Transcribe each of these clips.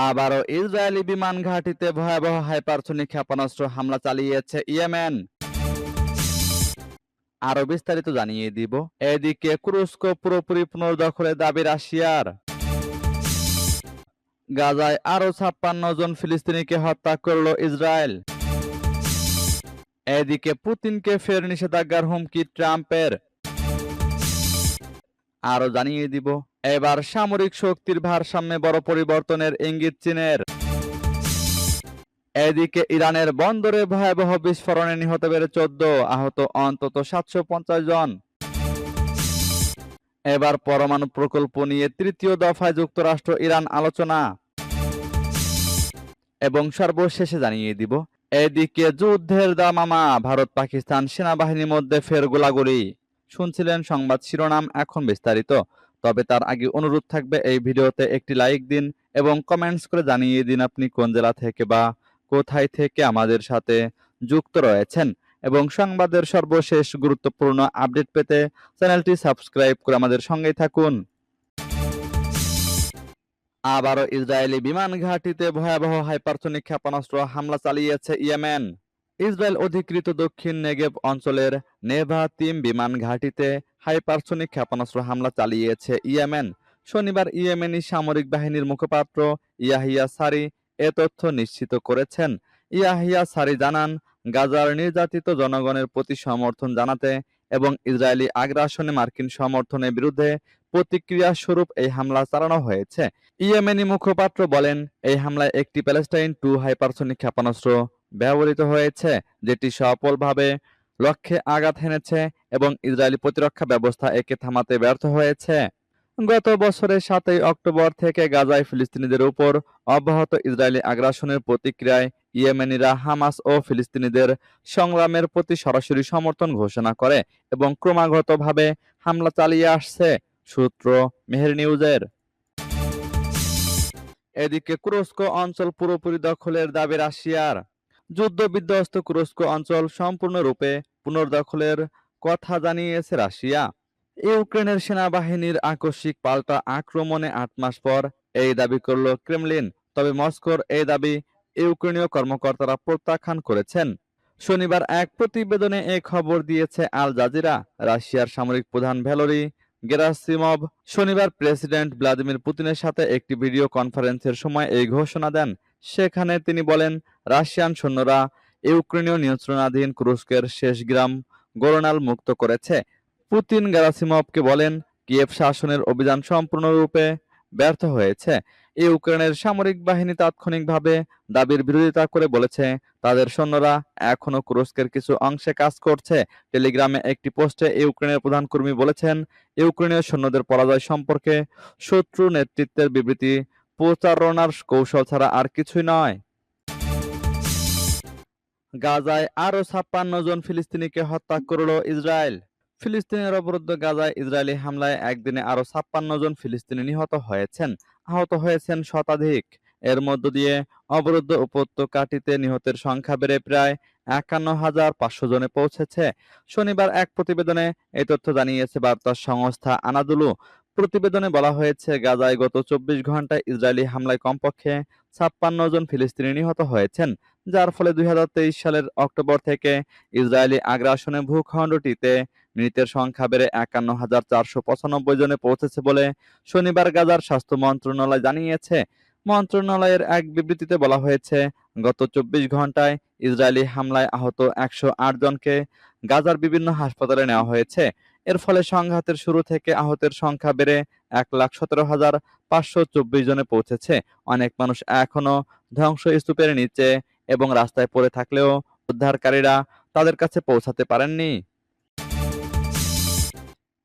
আবারও ইসরায়েলি বিমান ঘাঁটিতে ভয়াবহ হাইপারসোনিক ক্ষেপণাস্ত্র হামলা চালিয়েছে ইয়েমেন। আরও বিস্তারিত জানিয়ে দিব। এদিকে কুরস্ক পুরোপুরি পুনর্দখলের দাবি রাশিয়ার। গাজায় আরও ছাপ্পান্ন জন ফিলিস্তিনিকে হত্যা করল ইসরায়েল। এদিকে পুতিনকে ফের নিষেধাজ্ঞার হুমকি ট্রাম্পের। আরও জানিয়ে দিব। এবার সামরিক শক্তির ভারসাম্যে বড় পরিবর্তনের ইঙ্গিত চীনের। এদিকে ইরানের বন্দরে ভয়াবহ বিস্ফোরণে নিহত বেড়ে চোদ্দ, আহত অন্তত সাতশো পঞ্চাশ জন। এবার পরমাণু প্রকল্প নিয়ে তৃতীয় দফায় যুক্তরাষ্ট্র ইরান আলোচনা। এবং সর্বশেষে জানিয়ে দিব, এদিকে যুদ্ধের দামামা, ভারত পাকিস্তান সেনাবাহিনীর মধ্যে ফের গোলাগুলি। শুনছিলেন সংবাদ শিরোনাম, এখন বিস্তারিত। তবে তার আগে অনুরোধ থাকবে এই ভিডিওতে একটি লাইক দিন এবং কমেন্টস করে জানিয়ে দিন আপনি কোন জেলা থেকে বা কোথায় থেকে আমাদের সাথে যুক্ত রয়েছেন। এবং সংবাদের সর্বশেষ গুরুত্বপূর্ণ আপডেট পেতে চ্যানেলটি সাবস্ক্রাইব করে আমাদের সঙ্গেই থাকুন। আবারও ইসরায়েলি বিমান ঘাঁটিতে ভয়াবহ হাইপারসোনিক ক্ষেপণাস্ত্র হামলা চালিয়েছে ইয়েমেন। ইসরায়েল অধিকৃত দক্ষিণ নেগেব অঞ্চলের নেভা তিম বিমান ঘাঁটিতে হাইপারসোনিক ক্ষেপণাস্ত্র হামলা চালিয়েছে ইয়েমেন। শনিবার ইয়েমেনি সামরিক বাহিনীর মুখপাত্র ইয়াহিয়া সারি এ তথ্য নিশ্চিত করেছেন। ইয়াহিয়া সারি জানান, গাজার নির্যাতিত জনগণের প্রতি সমর্থন জানাতে এবং ইসরায়েলি আগ্রাসনে মার্কিন সমর্থনের বিরুদ্ধে প্রতিক্রিয়া স্বরূপ এই হামলা চালানো হয়েছে। ইয়েমেনি মুখপাত্র বলেন, এই হামলায় একটি প্যালেস্টাইন টু হাইপারসোনিক ক্ষেপণাস্ত্র ব্যবহৃত হয়েছে, যেটি সফলভাবে লক্ষ্যে আঘাত হেনেছে এবং ইসরায়েলি প্রতিরক্ষা ব্যবস্থা একে থামাতে ব্যর্থ হয়েছে। গত বছরের সাতই অক্টোবর থেকে গাজায় ফিলিস্তিনিদের উপর অব্যাহত ইসরায়েলি আগ্রাসনের প্রতিক্রিয়ায় ইয়েমেনিরা হামাস ও ফিলিস্তিনিদের সংগ্রামের প্রতি সরাসরি সমর্থন ঘোষণা করে এবং ক্রমাগতভাবে হামলা চালিয়ে আসছে, সূত্র মেহের নিউজের। এদিকে কুরস্ক অঞ্চল পুরোপুরি দখলের দাবি রাশিয়ার। যুদ্ধ বিধ্বস্ত কুরস্ক অঞ্চল সম্পূর্ণরূপে পুনর্দখলের কথা জানিয়েছে রাশিয়া। ইউক্রেনের সেনাবাহিনীর আকস্মিক পাল্টা আক্রমণে আট মাস পর এই দাবি করল ক্রেমলিন। তবে মস্কোর এই দাবি ইউক্রেনীয় কর্মকর্তারা প্রত্যাখ্যান করেছেন। শনিবার এক প্রতিবেদনে এ খবর দিয়েছে আল জাজিরা। রাশিয়ার সামরিক প্রধান ভ্যালোরি গেরাসিমভ শনিবার প্রেসিডেন্ট ভ্লাদিমির পুতিনের সাথে একটি ভিডিও কনফারেন্সের সময় এই ঘোষণা দেন। সেখানে তিনি বলেন, রাশিয়ান সৈন্যরা ইউক্রেনীয় নিয়ন্ত্রণাধীন কুরস্কের শেষ গ্রাম গোরনাল মুক্ত করেছে। পুতিন গেরাসিমভকে বলেন, কিয়েভ শাসনের অভিযান সম্পূর্ণরূপে ব্যর্থ হয়েছে। ইউক্রেনের সামরিক বাহিনী তাৎক্ষণিকভাবে দাবির বিরোধিতা করে বলেছে, তাদের সৈন্যরা এখনও কুরস্কের কিছু অংশে কাজ করছে। টেলিগ্রামে একটি পোস্টে ইউক্রেনের প্রধান কর্মী বলেছেন, ইউক্রেনীয় সৈন্যদের পরাজয় সম্পর্কে শত্রু নেতৃত্বের বিবৃতি প্রচারণার কৌশল ছাড়া আর কিছুই নয়। গাজায় আরও ছাপ্পান্ন জন ফিলিস্তিনিকে হত্যা করল ইসরায়েল। ফিলিস্তিনের অবরুদ্ধ গাজায় ইসরায়েলি হামলায় একদিনে আরও ছাপ্পান্ন জন ফিলিস্তিনি নিহত হয়েছেন। আহত হয়েছেন শতাধিক। এর মধ্য দিয়ে অবরুদ্ধ উপত্যকাটিতে নিহতের সংখ্যা বেড়ে প্রায় একান্ন হাজার পাঁচশো জনে পৌঁছেছে। শনিবার এক প্রতিবেদনে এই তথ্য জানিয়েছে বার্তা সংস্থা আনাদুলু। প্রতিবেদনে বলা হয়েছে, গাজায় গত চব্বিশ ঘন্টায় ইসরায়েলি হামলায় কমপক্ষে ছাপ্পান্ন জন ফিলিস্তিনি নিহত হয়েছেন, যার ফলে দুই হাজার তেইশ সালের অক্টোবর থেকে ইসরায়েলি আগ্রাসনে ভূখণ্ডটিতে মৃতের সংখ্যা বেড়ে একান্ন হাজার চারশো পঁচানব্বই জনে পৌঁছেছে বলে শনিবার গাজার স্বাস্থ্য মন্ত্রণালয় জানিয়েছে। মন্ত্রণালয়ের এক বিবৃতিতে বলা হয়েছে, গত চব্বিশ ঘন্টায় ইসরায়েলি হামলায় আহত একশো আট জনকে গাজার বিভিন্ন হাসপাতালে নেওয়া হয়েছে। এর ফলে সংঘাতের শুরু থেকে আহতের সংখ্যা বেড়ে এক লাখ সতেরো হাজার পাঁচশো চব্বিশ জনে পৌঁছেছে। অনেক মানুষ এখনও ধ্বংসস্তূপের নিচে এবং রাস্তায় পড়ে থাকলেও উদ্ধারকারীরা তাদের কাছে পৌঁছাতে পারেননি।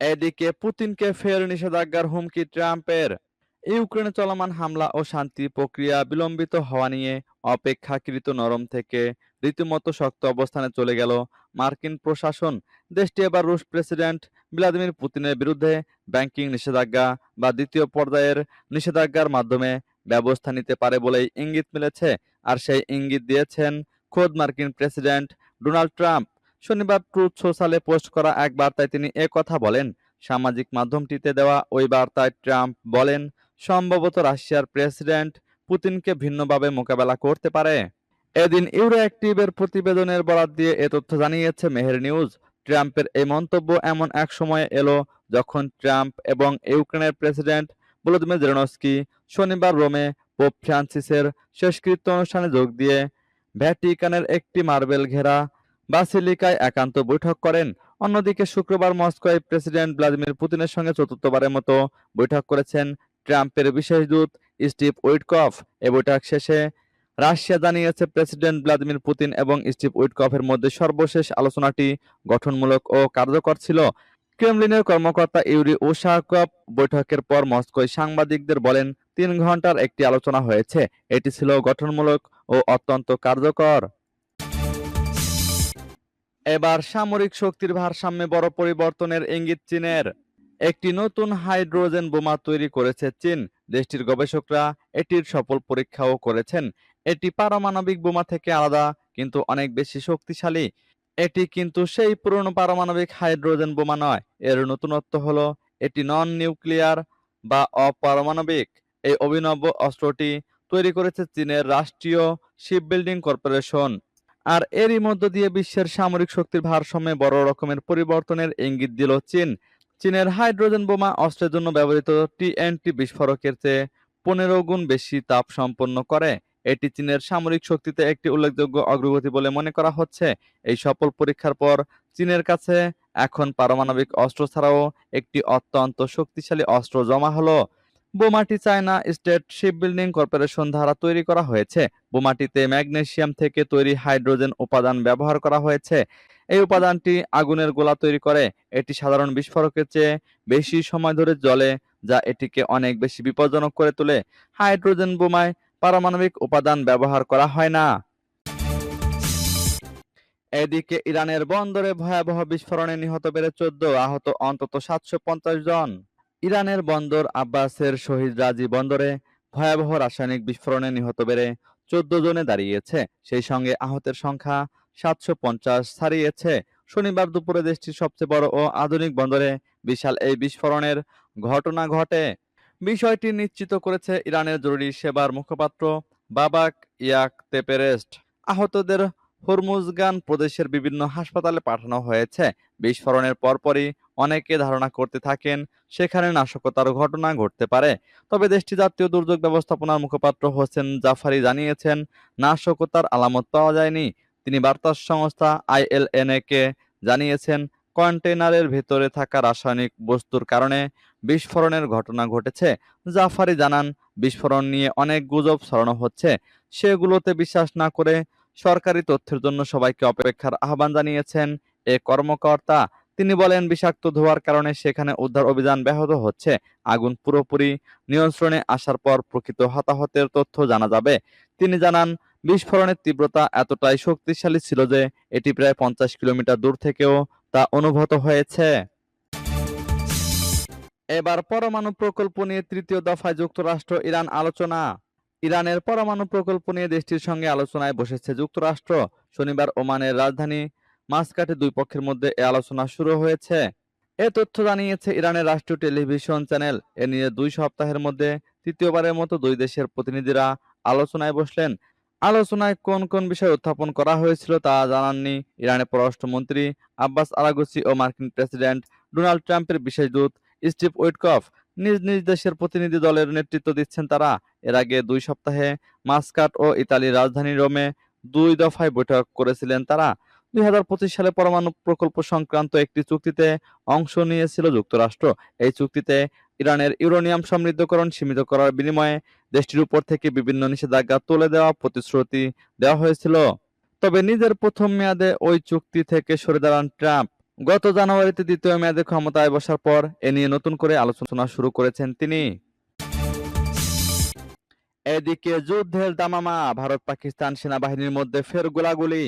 এদিকে পুতিনকে ফের নিষেধাজ্ঞার হুমকি ট্রাম্পের। ইউক্রেনে চলমান হামলা ও শান্তি প্রক্রিয়া বিলম্বিত হওয়া নিয়ে অপেক্ষাকৃত নরম থেকে রীতিমতো শক্ত অবস্থানে চলে গেল মার্কিন প্রশাসন। দেশটি এবার রুশ প্রেসিডেন্ট ভ্লাদিমির পুতিনের বিরুদ্ধে ব্যাংকিং নিষেধাজ্ঞা বা দ্বিতীয় পর্যায়ের নিষেধাজ্ঞার মাধ্যমে ব্যবস্থা নিতে পারে বলেই ইঙ্গিত মিলেছে আর সেই ইঙ্গিত দিয়েছেন খোদ মার্কিন প্রেসিডেন্ট ডোনাল্ড ট্রাম্প। শনিবার ট্রুথ সোশ্যালে পোস্ট করা এক বার্তায় তিনি কথা বলেন। সামাজিক মাধ্যমটিতে দেওয়া ওই বার্তায় ট্রাম্প বলেন সম্ভবত রাশিয়ার প্রেসিডেন্ট পুতিনকে ভিন্নভাবে মোকাবেলা করতে পারে। এদিন ইউরো অ্যাক্টিভের প্রতিবেদনের বরাত দিয়ে এ তথ্য জানিয়েছে মেহের নিউজ। ট্রাম্পের এই মন্তব্য এমন এক সময়ে এলো যখন ট্রাম্প এবং ইউক্রেনের প্রেসিডেন্ট ভলোদিমির জেলেনস্কি শনিবার রোমে পোপ ফ্রান্সিসের শেষকৃত্য অনুষ্ঠানে যোগ দিয়ে ভ্যাটিকানের একটি মার্বেল ঘেরা বাসিলিকায় একান্ত বৈঠক করেন। অন্যদিকে শুক্রবার মস্কোয় প্রেসিডেন্ট ভ্লাদিমির পুতিনের সঙ্গে চতুর্থবারের মতো বৈঠক করেছেন ট্রাম্পের বিশেষ দূত স্টিভ উইটকফ। এ বৈঠক শেষে রাশিয়া জানিয়েছে, প্রেসিডেন্ট ভ্লাদিমির পুতিন এবং স্টিভ উইটকফের মধ্যে সর্বশেষ আলোচনাটি গঠনমূলক ও কার্যকর ছিল। ক্রেমলিনের কর্মকর্তা ইউরি ওশাকভ বৈঠকের পর মস্কোয় সাংবাদিকদের বলেন, তিন ঘণ্টার একটি আলোচনা হয়েছে। এটি ছিল গঠনমূলক ও অত্যন্ত কার্যকর। এবার সামরিক শক্তির ভারসাম্যে বড় পরিবর্তনের ইঙ্গিত চীনের। একটি নতুন হাইড্রোজেন বোমা তৈরি করেছে চীন। দেশটির গবেষকরা এটির সফল পরীক্ষাও করেছেন। এটি পারমাণবিক বোমা থেকে আলাদা, কিন্তু অনেক বেশি শক্তিশালী। এটি কিন্তু সেই পুরনো পারমাণবিক হাইড্রোজেন বোমা নয়, এর নতুনত্ব হলো এটি নন নিউক্লিয়ার বা অপারমাণবিক। এই অভিনব অস্ত্রটি তৈরি করেছে চীনের রাষ্ট্রীয় শিপবিল্ডিং কর্পোরেশন। আর এরই মধ্য দিয়ে বিশ্বের সামরিক শক্তির ভারসাম্যে বড় রকমের পরিবর্তনের ইঙ্গিত দিল চীন। চীনের হাইড্রোজেন বোমা অস্ত্রের জন্য ব্যবহৃত টিএনটি বিস্ফোরকের চেয়ে পনেরো গুণ বেশি তাপ সম্পন্ন করে। এটি চীনের সামরিক শক্তিতে একটি উল্লেখযোগ্য অগ্রগতি বলে মনে করা হচ্ছে। এই সফল পরীক্ষার পর চীনের কাছে এখন পারমাণবিক অস্ত্র ছাড়াও একটি অত্যন্ত শক্তিশালী অস্ত্র জমা হলো। বোমাটি China State Ship Building Corporation দ্বারা তৈরি করা হয়েছে। বোমাটিতে ম্যাগনেসিয়াম থেকে তৈরি হাইড্রোজেন উপাদান ব্যবহার করা হয়েছে। এই উপাদানটি আগুনের গোলা তৈরি করে। এটি সাধারণ বিস্ফোরকের চেয়ে বেশি সময় ধরে জ্বলে, যা এটিকে অনেক বেশি বিপজ্জনক করে তোলে। হাইড্রোজেন বোমায় পারমাণবিক উপাদান ব্যবহার করা হয় না। এদিকে ইরানের বন্দরে ভয়াবহ বিস্ফোরণে নিহত বেড়ে চোদ্দ আহত, অন্তত সাতশো পঞ্চাশ জন। ইরানের বন্দর আব্বাসের শহীদ রাজি বন্দরে ভয়াবহ রাসায়নিক বিস্ফোরণে নিহত বেড়ে চোদ্দ জনে দাঁড়িয়েছে। সেই সঙ্গে আহতের সংখ্যা সাতশো পঞ্চাশ ছাড়িয়েছে। শনিবার দুপুরে দেশটির সবচেয়ে বড় ও আধুনিক বন্দরে বিশাল এই বিস্ফোরণের ঘটনা ঘটে। বিষয়টি নিশ্চিত করেছে ইরানের জরুরি সেবার মুখপাত্র বাবাক ইয়াক তেপেরেস্ট। আহতদের হরমুজগান প্রদেশের বিভিন্ন হাসপাতালে পাঠানো হয়েছে। বিস্ফোরণের পরপরই অনেকে ধারণা করতে থাকেন সেখানে নাশকতার ঘটনা ঘটতে পারে। তবে দেশটি জাতীয় দুর্যোগ ব্যবস্থাপনার মুখপাত্র হোসেন জাফারি জানিয়েছেন, নাশকতার আলামত পাওয়া যায়নি। তিনি বার্তা সংস্থা আইএলএনএ কে জানিয়েছেন, কন্টেইনারের ভেতরে থাকা রাসায়নিক বস্তুর কারণে বিস্ফোরণের ঘটনা ঘটেছে। জাফারি জানান, বিস্ফোরণ নিয়ে অনেক গুজব ছড়ানো হচ্ছে। সেগুলোতে বিশ্বাস না করে সরকারি তথ্যের জন্য সবাইকে অপেক্ষার আহ্বান জানিয়েছেন এ কর্মকর্তা। তিনি বলেন, বিষাক্ত ধোয়ার কারণে সেখানে উদ্ধার অভিযান ব্যাহত হচ্ছে। আগুন পুরোপুরি নিয়ন্ত্রণে আসার পর প্রকৃত হতাহতের তথ্য জানা যাবে। তিনি জানান, বিস্ফোরণের তীব্রতা এতটাই শক্তিশালী ছিল যে এটি প্রায় পঞ্চাশ কিলোমিটার দূর থেকেও তা অনুভূত হয়েছে। এবার পরমাণু প্রকল্প নিয়ে তৃতীয় দফায় যুক্তরাষ্ট্র ইরান আলোচনা। ইরানের পরমাণু প্রকল্প নিয়ে দেশটির সঙ্গে আলোচনায় বসেছে যুক্তরাষ্ট্র। শনিবার ওমানের রাজধানী মাসকাটে দুই পক্ষের মধ্যে এ আলোচনা শুরু হয়েছে। এ তথ্য জানিয়েছে ইরানের রাষ্ট্রীয় টেলিভিশন চ্যানেল। এ নিয়ে দুই সপ্তাহের মধ্যে তৃতীয়বারের মতো দুই দেশের প্রতিনিধিরা আলোচনায় বসলেন। আলোচনায় কোন কোন বিষয় উত্থাপন করা হয়েছিল তা জানাননি ইরানের পররাষ্ট্রমন্ত্রী আব্বাস আরাগুসি ও মার্কিন প্রেসিডেন্ট ডোনাল্ড ট্রাম্পের বিশেষ দূত স্টিভ উইটকফ। নিজ নিজ দেশের প্রতিনিধি দলের নেতৃত্ব দিচ্ছেন তারা। এর আগে দুই সপ্তাহে মাস্কাট ও ইতালির রাজধানী রোমে দুই দফায় বৈঠক করেছিলেন তারা। দুই হাজার পঁচিশ সালে পরমাণু প্রকল্প সংক্রান্ত একটি চুক্তিতে অংশ নিয়েছিল যুক্তরাষ্ট্র। এই চুক্তিতে ইরানের ইউরেনিয়াম সমৃদ্ধকরণ সীমিত করার বিনিময়ে দেশটির উপর থেকে বিভিন্ন নিষেধাজ্ঞা তুলে দেওয়া প্রতিশ্রুতি দেওয়া হয়েছিল। তবে নিজের প্রথম মেয়াদে ওই চুক্তি থেকে সরে দাঁড়ান ট্রাম্প। গত জানুয়ারিতে দ্বিতীয় মেয়াদে ক্ষমতায় বসার পর এ নিয়ে নতুন করে আলোচনা শুরু করেছেন তিনি। এদিকে যুদ্ধের দামামা ভারত পাকিস্তান সেনাবাহিনীর মধ্যে ফের গোলাগুলি।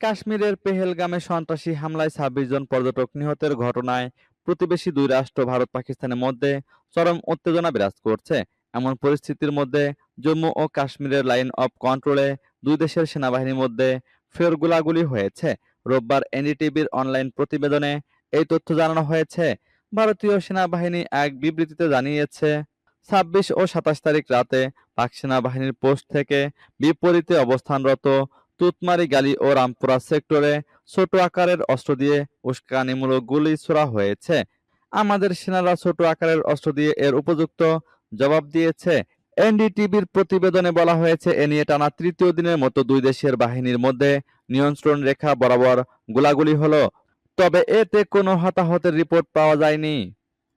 কাশ্মীরের পেহেলগামে সন্ত্রাসী হামলায় ছাব্বিশ জন পর্যটক নিহতের ঘটনায় প্রতিবেশী দুই রাষ্ট্র, ভারত, পাকিস্তানের মধ্যে চরম উত্তেজনা বিরাজ করছে। এমন পরিস্থিতির মধ্যে জম্মু ও কাশ্মীরের লাইন অফ কন্ট্রোলে দুই দেশের সেনাবাহিনীর মধ্যে ফের গোলাগুলি হয়েছে। রোববার এনডিটিভির অনলাইন প্রতিবেদনে এই তথ্য জানানো হয়েছে। ভারতীয় সেনাবাহিনী এক বিবৃতিতে জানিয়েছে, ছাব্বিশ ও সাতাশ তারিখ রাতে পাক সেনাবাহিনীর পোস্ট থেকে বিপরীতে অবস্থানরত তুতমারি গালি ও রামপুরা সেক্টরে ছোট আকারের অস্ত্র দিয়ে উস্কানিমূলক গুলি ছোড়া হয়েছে। আমাদের সেনারা ছোট আকারের অস্ত্র দিয়ে এর উপযুক্ত জবাব দিয়েছে। এনডিটিভির প্রতিবেদনে বলা হয়েছে, এ নিয়ে টানা তৃতীয় দিনের মতো দুই দেশের বাহিনীর মধ্যে নিয়ন্ত্রণ রেখা বরাবর গোলাগুলি হলো। তবে এতে কোনো হতাহতের রিপোর্ট পাওয়া যায়নি।